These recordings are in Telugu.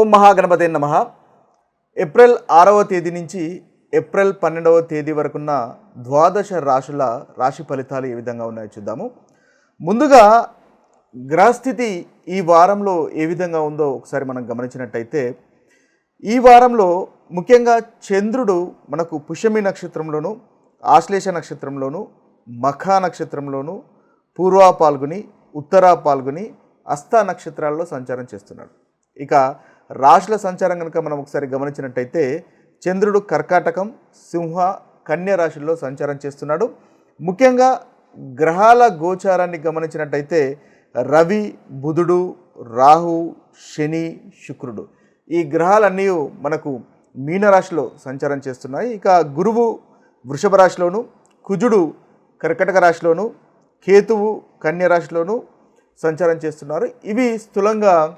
ఓం మహాగణపతి నమ. ఏప్రిల్ ఆరవ తేదీ నుంచి ఏప్రిల్ పన్నెండవ తేదీ వరకున్న ద్వాదశ రాశుల రాశి ఫలితాలు ఏ విధంగా ఉన్నాయో చూద్దాము. ముందుగా గ్రహస్థితి ఈ వారంలో ఏ విధంగా ఉందో ఒకసారి మనం గమనించినట్టయితే ఈ వారంలో ముఖ్యంగా చంద్రుడు మనకు పుష్యమి నక్షత్రంలోను ఆశ్లేష నక్షత్రంలోను మఖా నక్షత్రంలోను పూర్వ పాల్గొని ఉత్తరా పాల్గొని అస్త నక్షత్రాల్లో సంచారం చేస్తున్నాడు. ఇక రాశుల సంచారం కనుక మనం ఒకసారి గమనించినట్టయితే చంద్రుడు కర్కాటకం సింహ కన్య రాశుల్లో సంచారం చేస్తున్నాడు. ముఖ్యంగా గ్రహాల గోచారాన్ని గమనించినట్టయితే రవి బుధుడు రాహు శని శుక్రుడు. ఈ గ్రహాలన్నీ మనకు మీనరాశిలో సంచారం చేస్తున్నాయి. ఇక గురువు వృషభ రాశిలోను కుజుడు కర్కటక రాశిలోను కేతువు కన్య రాశిలోను సంచారం చేస్తున్నారు. ఇవి స్థూలంగా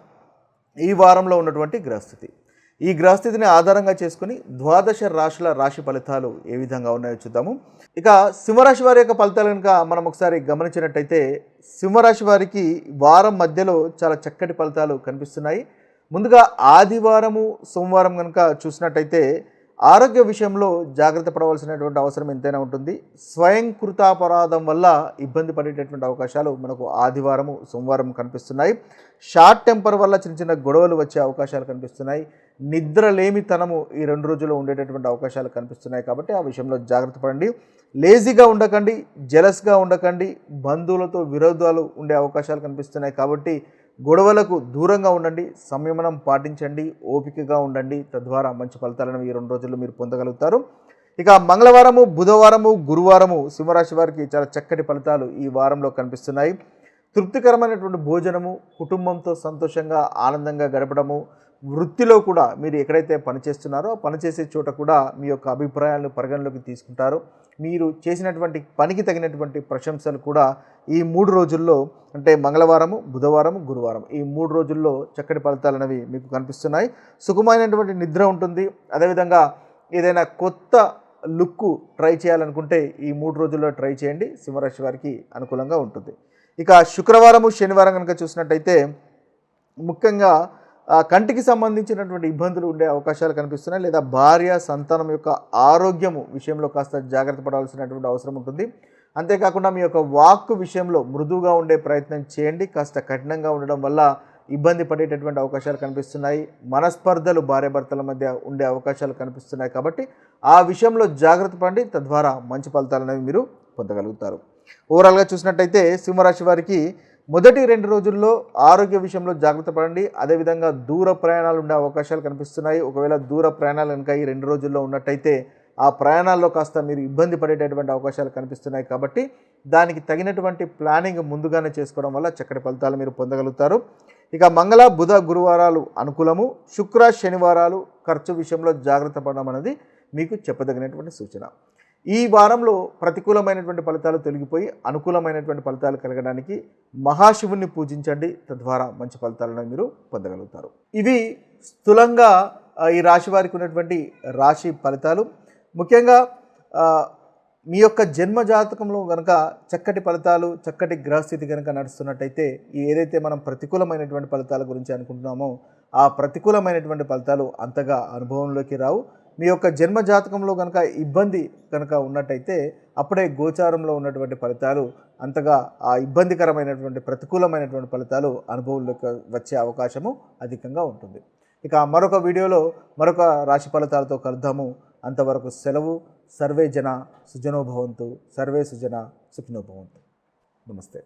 ఈ వారంలో ఉన్నటువంటి గ్రహస్థితి. ఈ గ్రహస్థితిని ఆధారంగా చేసుకుని ద్వాదశ రాశుల రాశి ఫలితాలు ఏ విధంగా ఉన్నాయో చూద్దాము. ఇక సింహరాశి వారి యొక్క ఫలితాలు కనుక మనం ఒకసారి గమనించినట్టయితే సింహరాశి వారికి వారం మధ్యలో చాలా చక్కటి ఫలితాలు కనిపిస్తున్నాయి. ముందుగా ఆదివారము సోమవారం కనుక చూసినట్టయితే ఆరోగ్య విషయంలో జాగ్రత్త పడవలసినటువంటి అవసరం ఎంతైనా ఉంటుంది. స్వయంకృతాపరాధం వల్ల ఇబ్బంది పడేటటువంటి అవకాశాలు మనకు ఆదివారము సోమవారం కనిపిస్తున్నాయి. షార్ట్ టెంపర్ వల్ల చిన్న చిన్న గొడవలు వచ్చే అవకాశాలు కనిపిస్తున్నాయి. నిద్రలేమితనము ఈ రెండు రోజుల్లో ఉండేటటువంటి అవకాశాలు కనిపిస్తున్నాయి కాబట్టి ఆ విషయంలో జాగ్రత్త పడండి. లేజీగా ఉండకండి జెలస్గా ఉండకండి బంధువులతో విరోధాలు ఉండే అవకాశాలు కనిపిస్తున్నాయి కాబట్టి గొడవలకు దూరంగా ఉండండి సంయమనం పాటించండి ఓపికగా ఉండండి. తద్వారా మంచి ఫలితాలను ఈ రెండు రోజుల్లో మీరు పొందగలుగుతారు. ఇక మంగళవారము బుధవారము గురువారము సింహరాశి వారికి చాలా చక్కటి ఫలితాలు ఈ వారంలో కనిపిస్తున్నాయి. తృప్తికరమైనటువంటి భోజనము కుటుంబంతో సంతోషంగా ఆనందంగా గడపడము వృత్తిలో కూడా మీరు ఎక్కడైతే పనిచేస్తున్నారో పనిచేసే చోట కూడా మీ యొక్క అభిప్రాయాలను పరిగణలోకి తీసుకుంటారు. మీరు చేసినటువంటి పనికి తగినటువంటి ప్రశంసలు కూడా ఈ మూడు రోజుల్లో అంటే మంగళవారము బుధవారము గురువారం ఈ మూడు రోజుల్లో చక్కటి ఫలితాలు అనేవి మీకు కనిపిస్తున్నాయి. సుఖమైనటువంటి నిద్ర ఉంటుంది. అదేవిధంగా ఏదైనా కొత్త లుక్ ట్రై చేయాలనుకుంటే ఈ మూడు రోజుల్లో ట్రై చేయండి. సింహరాశి వారికి అనుకూలంగా ఉంటుంది. ఇక శుక్రవారము శనివారం కనుక చూసినట్టయితే ముఖ్యంగా కంటికి సంబంధించినటువంటి ఇబ్బందులు ఉండే అవకాశాలు కనిపిస్తున్నాయి లేదా భార్య సంతానం యొక్క ఆరోగ్యము విషయంలో కాస్త జాగ్రత్త పడాల్సినటువంటి అవసరం ఉంటుంది. అంతేకాకుండా మీ యొక్క వాక్కు విషయంలో మృదువుగా ఉండే ప్రయత్నం చేయండి. కాస్త కఠినంగా ఉండడం వల్ల ఇబ్బంది పడేటటువంటి అవకాశాలు కనిపిస్తున్నాయి. మనస్పర్ధలు భార్యాభర్తల మధ్య ఉండే అవకాశాలు కనిపిస్తున్నాయి కాబట్టి ఆ విషయంలో జాగ్రత్త పడండి. తద్వారా మంచి ఫలితాలు అనేవి మీరు పొందగలుగుతారు. ఓవరాల్గా చూసినట్టయితే సింహరాశి వారికి మొదటి రెండు రోజుల్లో ఆరోగ్య విషయంలో జాగ్రత్త పడండి. అదేవిధంగా దూర ప్రయాణాలు ఉండే అవకాశాలు కనిపిస్తున్నాయి. ఒకవేళ దూర ప్రయాణాలు కనుక ఈ రెండు రోజుల్లో ఉన్నట్టయితే ఆ ప్రయాణాల్లో కాస్త మీరు ఇబ్బంది పడేటటువంటి అవకాశాలు కనిపిస్తున్నాయి కాబట్టి దానికి తగినటువంటి ప్లానింగ్ ముందుగానే చేసుకోవడం వల్ల చక్కటి ఫలితాలు మీరు పొందగలుగుతారు. ఇక మంగళ బుధ గురువారాలు అనుకూలము. శుక్ర శనివారాలు ఖర్చు విషయంలో జాగ్రత్త పడడం అనేది మీకు చెప్పదగినటువంటి సూచన. ఈ వారంలో ప్రతికూలమైనటువంటి ఫలితాలు తొలగిపోయి అనుకూలమైనటువంటి ఫలితాలు కలగడానికి మహాశివుణ్ణి పూజించండి. తద్వారా మంచి ఫలితాలను మీరు పొందగలుగుతారు. ఇది స్థూలంగా ఈ రాశి వారికి ఉన్నటువంటి రాశి ఫలితాలు. ముఖ్యంగా మీ యొక్క జన్మ జాతకంలో కనుక చక్కటి ఫలితాలు చక్కటి గ్రహస్థితి కనుక నడుస్తున్నట్టయితే ఏదైతే మనం ప్రతికూలమైనటువంటి ఫలితాల గురించి అనుకుంటున్నామో ఆ ప్రతికూలమైనటువంటి ఫలితాలు అంతగా అనుభవంలోకి రావు. మీ యొక్క జన్మ జాతకంలో కనుక ఇబ్బంది కనుక ఉన్నట్టయితే అప్పుడే గోచారంలో ఉన్నటువంటి ఫలితాలు అంతగా ఆ ఇబ్బందికరమైనటువంటి ప్రతికూలమైనటువంటి ఫలితాలు అనుభవంలోకి వచ్చే అవకాశము అధికంగా ఉంటుంది. ఇక మరొక వీడియోలో మరొక రాశి ఫలితాలతో కలుద్దాము. అంతవరకు సెలవు. సర్వే జన సుజనోభవంతు. సర్వే సుజన సుఖినోభవంతు. నమస్తే.